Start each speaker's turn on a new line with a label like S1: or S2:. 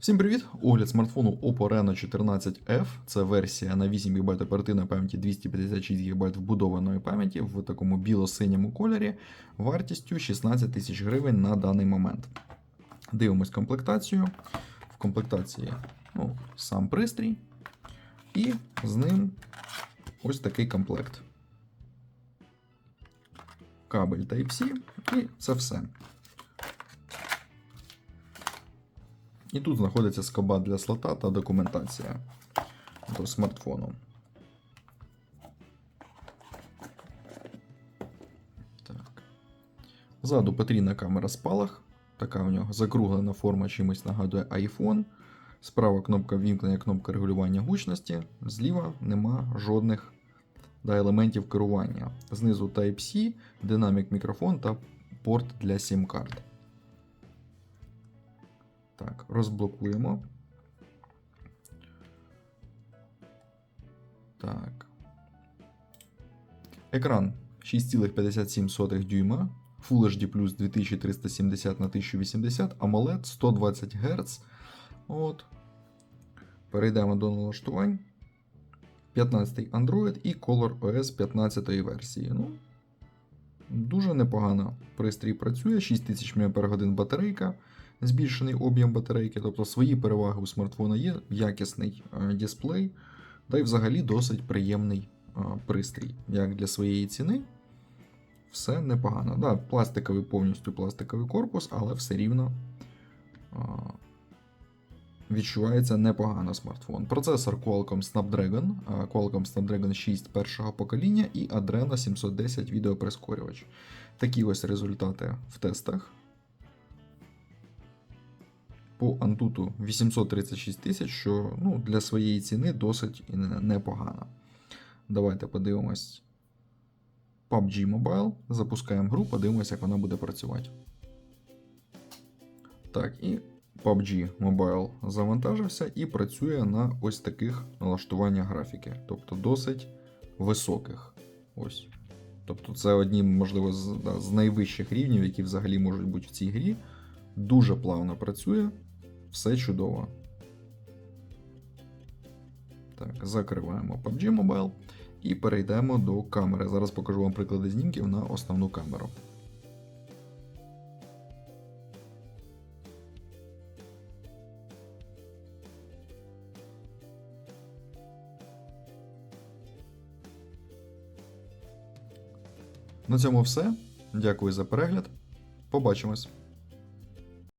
S1: Всім привіт! Огляд смартфону Oppo Reno 14F. Це версія на 8 ГБ оперативної пам'яті 256 ГБ вбудованої пам'яті в такому біло-синьому кольорі вартістю 16 тисяч гривень на даний момент. Дивимось комплектацію. В комплектації ну, сам пристрій, і з ним ось такий комплект. Кабель Type-C, і це все. І тут знаходиться скоба для слота та документація до смартфону. Ззаду потрійна камера спалах. Така у нього закруглена форма чимось нагадує iPhone. Справа кнопка вімкнення, кнопка регулювання гучності. Зліва нема жодних да, елементів керування. Знизу Type-C, динамік мікрофон та порт для SIM-карт. Так, розблокуємо. Так. Екран 6,57 дюйма. Full HD Plus 2370 на 1080, AMOLED 120 Гц. От. Перейдемо до налаштувань. 15 Android і Color OS 15 версії. Ну, дуже непогано. Пристрій працює, 6000 мАч батарейка збільшений об'єм батарейки, тобто свої переваги у смартфона є, якісний е, дисплей, та й взагалі досить приємний е, пристрій. Як для своєї ціни, все непогано. Да, Пластиковий повністю пластиковий корпус, але все рівно е, відчувається непогано смартфон. Процесор Qualcomm Snapdragon, Qualcomm Snapdragon 6 першого покоління і Adreno 710 відеоприскорювач. Такі ось результати в тестах по Antutu 836 тисяч, що ну, для своєї ціни досить непогано. Давайте подивимось PUBG Mobile. Запускаємо гру, подивимось, як вона буде працювати. Так, і PUBG Mobile завантажився і працює на ось таких налаштуваннях графіки, тобто досить високих. Ось. Тобто це одні, можливо, з, да, з найвищих рівнів, які взагалі можуть бути в цій грі. Дуже плавно працює, все чудово. Так, закриваємо PUBG Mobile і перейдемо до камери. Зараз покажу вам приклади знімків на основну камеру. На цьому все. Дякую за перегляд. Побачимось!